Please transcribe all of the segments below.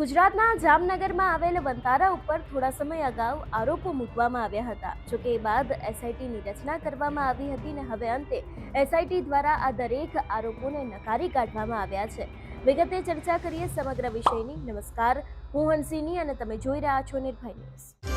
ગુજરાતના જામનગરમાં આવેલ વંતારા ઉપર થોડા સમય અગાઉ આરોપો મૂકવામાં આવ્યા હતા. જોકે એ બાદ એસઆઈટીની રચના કરવામાં આવી હતી ને હવે અંતે એસઆઈટી દ્વારા આ દરેક આરોપોને નકારી કાઢવામાં આવ્યા છે. વિગતે ચર્ચા કરીએ સમગ્ર વિષયની. નમસ્કાર, હું હંસિની અને તમે જોઈ રહ્યા છો નિર્ભય ન્યૂઝ.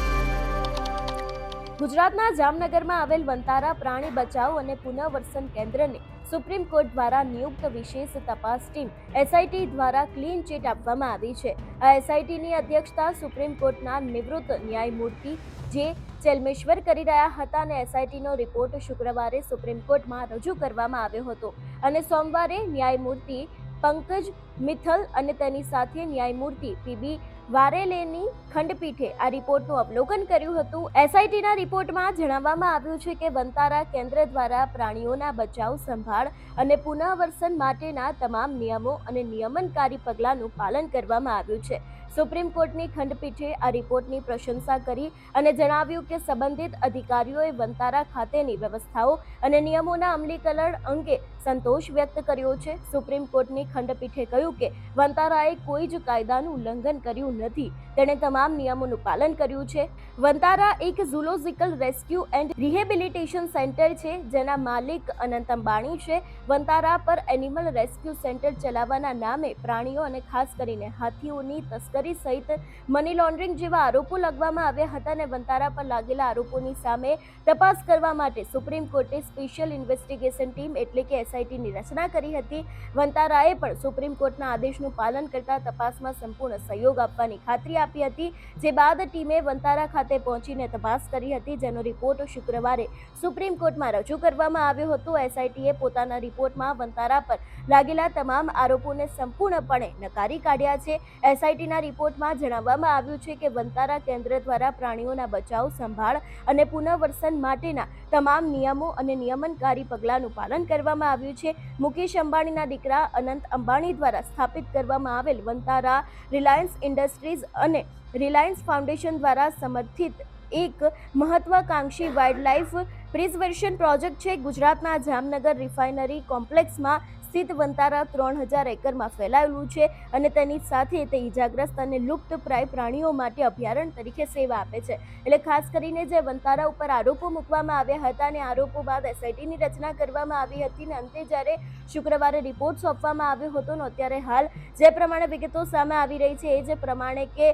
ગુજરાતના જામનગરમાં આવેલ વંતારા પ્રાણી બચાવ અને પુનઃવર્સન કેન્દ્રને સુપ્રીમ કોર્ટ દ્વારા નિયુક્ત વિશેષ તપાસ ટીમ એસઆઈટી દ્વારા ક્લીન ચીટ આપવામાં આવી છે. આ એસઆઈટીની અધ્યક્ષતા સુપ્રીમ કોર્ટના નિવૃત્ત ન્યાયમૂર્તિ જે ચેલમેશ્વર કરી રહ્યા હતા અને એસઆઈટીનો રિપોર્ટ શુક્રવારે સુપ્રીમ કોર્ટમાં રજૂ કરવામાં આવ્યો હતો. અને સોમવારે ન્યાયમૂર્તિ પંકજ મિથલ અને તેની સાથે ન્યાયમૂર્તિ પીબી વારેલેની ખંડપીઠે આ રિપોર્ટનું અવલોકન કર્યું હતું. એસઆઈટીના રિપોર્ટમાં જણાવવામાં આવ્યું છે કે વંતારા કેન્દ્ર દ્વારા પ્રાણીઓના બચાવ, સંભાળ અને પુનઃવર્સન માટેના તમામ નિયમો અને નિયમનકારી પગલાંનું પાલન કરવામાં આવ્યું છે. સુપ્રીમ કોર્ટની ખંડપીઠે આ રિપોર્ટની પ્રશંસા કરી અને જણાવ્યું કે સંબંધિત અધિકારીઓએ વંતારા ખાતેની વ્યવસ્થાઓ અને નિયમોના અમલીકરણ અંગે સંતોષ વ્યક્ત કર્યો છે. સુપ્રીમ કોર્ટની ખંડપીઠે કહ્યું કે વંતારાએ કોઈ જ કાયદાનું ઉલ્લંઘન કર્યું નથી. તેણે તમામ નિયમોનું પાલન કર્યું છે. વંતારા એક zoological rescue and rehabilitation centre છે, જેના માલિક અનંત અંબાણી છે. વંતારા પર એનિમલ રેસ્ક્યુ સેન્ટર ચલાવવાના નામે પ્રાણીઓ અને ખાસ કરીને હાથીઓની તસ્કરી સહિત મની લોન્ડરિંગ જેવા આરોપો લગાવવામાં આવ્યા હતા અને વંતારા પર લાગેલા આરોપોની સામે તપાસ કરવા માટે સુપ્રીમ કોર્ટે સ્પેશિયલ ઇન્વેસ્ટિગેશન ટીમ એટલે કે એસઆઈટીની રચના કરી હતી. વંતારાએ પણ સુપ્રીમ કોર્ટના આદેશનું પાલન કરતા તપાસમાં સંપૂર્ણ સહયોગ આપવાની ખાતરી આપી હતી. જે બાદ ટીમે વંતારા ખાતે પહોંચીને તપાસ કરી હતી. જેનો રિપોર્ટ શુક્રવારે સુપ્રીમ કોર્ટમાં રજૂ કરવામાં આવ્યો હતો. એસઆઈટીએ પોતાના રિપોર્ટમાં વંતારા પર લાગેલા તમામ આરોપોને સંપૂર્ણપણે નકારી કાઢ્યા છે. એસઆઈટીના રિપોર્ટમાં જણાવવામાં આવ્યું છે કે વંતારા કેન્દ્ર દ્વારા પ્રાણીઓના બચાવ, સંભાળ અને પુનર્વસન માટેના તમામ નિયમો અને નિયમનકારી પગલાંનું પાલન કરવામાં આવ્યું છે. મુકેશ અંબાણીના દીકરા અનંત અંબાણી દ્વારા સ્થાપિત કરવામાં આવેલ વંતારા રિલાયન્સ ઇન્ડસ્ટ્રીઝ અને રિલાયન્સ ફાઉન્ડેશન દ્વારા સમર્થિત એક મહત્વાકાંક્ષી વાઇલ્ડલાઇફ પ્રિઝર્વેશન પ્રોજેક્ટ છે ગુજરાતના જામનગર રિફાઇનરી કોમ્પ્લેક્સમાં સ્થિત વંતારા ત્રણ હજાર એકરમાં ફેલાયેલું છે અને તેની સાથે તે ઇજાગ્રસ્ત અને લુપ્તપ્રાય પ્રાણીઓ માટે અભયારણ્ય તરીકે સેવા આપે છે. એટલે ખાસ કરીને જે વંતારા ઉપર આરોપો મૂકવામાં આવ્યા હતા અને આરોપો બાદ એસઆઈટીની રચના કરવામાં આવી હતી અને અંતે જ્યારે શુક્રવારે રિપોર્ટ સોંપવામાં આવ્યો હતો ને અત્યારે હાલ જે પ્રમાણે વિગતો સામે આવી રહી છે એ જે પ્રમાણે કે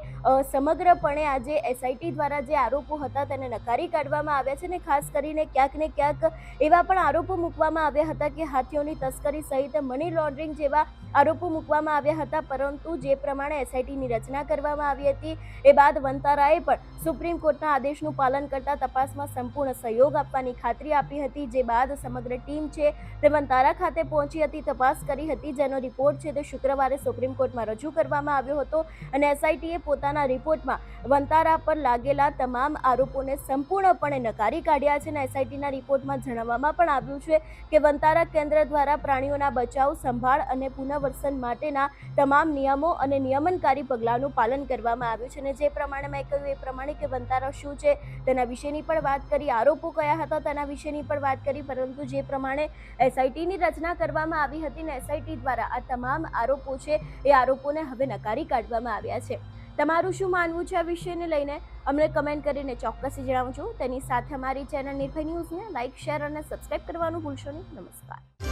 સમગ્રપણે આજે એસઆઈટી દ્વારા જે આરોપો હતા તેને નકારી કાઢવામાં આવ્યા છે ને ખાસ કરીને ક્યાંક ને ક્યાંક એવા પણ આરોપો મૂકવામાં આવ્યા હતા કે હાથીઓની તસ્કરી સહિત મની લોન્ડરિંગ જેવા આરોપો મૂકવામાં આવ્યા હતા. પરંતુ જે પ્રમાણે એસઆઈટીની રચના કરવામાં આવી હતી, એ બાદ વંતારાએ પણ સુપ્રીમ કોર્ટના આદેશનું પાલન કરતા તપાસમાં સંપૂર્ણ સહયોગ આપવાની ખાતરી આપી હતી. જે બાદ સમગ્ર ટીમ છે તે વંતારા ખાતે પહોંચી હતી, તપાસ કરી હતી. જેનો રિપોર્ટ છે તે શુક્રવારે સુપ્રીમ કોર્ટમાં રજૂ કરવામાં આવ્યો હતો અને એસઆઈટીએ પોતાના રિપોર્ટમાં વંતારા પર લાગેલા તમામ આરોપોને સંપૂર્ણપણે નકારી કાઢ્યા છે અને એસઆઈટીના રિપોર્ટમાં જણાવવામાં પણ આવ્યું છે કે વંતારા કેન્દ્ર દ્વારા પ્રાણીઓના બચાવ, સંભાળ અને પુનઃવર્સન માટેના તમામ નિયમો અને નિયમનકારી પગલાંનું પાલન કરવામાં આવ્યું છે. અને જે પ્રમાણે મેં કહ્યું એ પ્રમાણે કે વંતારા શું છે, તેના વિશેની પણ વાત કરી, આરોપો કયા હતા તેના વિશેની પણ વાત કરી, પરંતુ જે પ્રમાણે એસઆઈટીની રચના કરવામાં આવી હતી ને એસઆઈટી દ્વારા આ તમામ આરોપો છે, એ આરોપોને હવે નકારી કાઢવામાં આવ્યા છે. તમારું શું માનવું છે આ વિષયને લઈને? અમને કમેન્ટ કરીને ચોક્કસથી જણાવજો. તેની સાથે અમારી ચેનલ નિર્ભય ન્યૂઝને લાઇક શેર અને સબસ્ક્રાઇબ કરવાનું ભૂલશો નહીં. નમસ્કાર.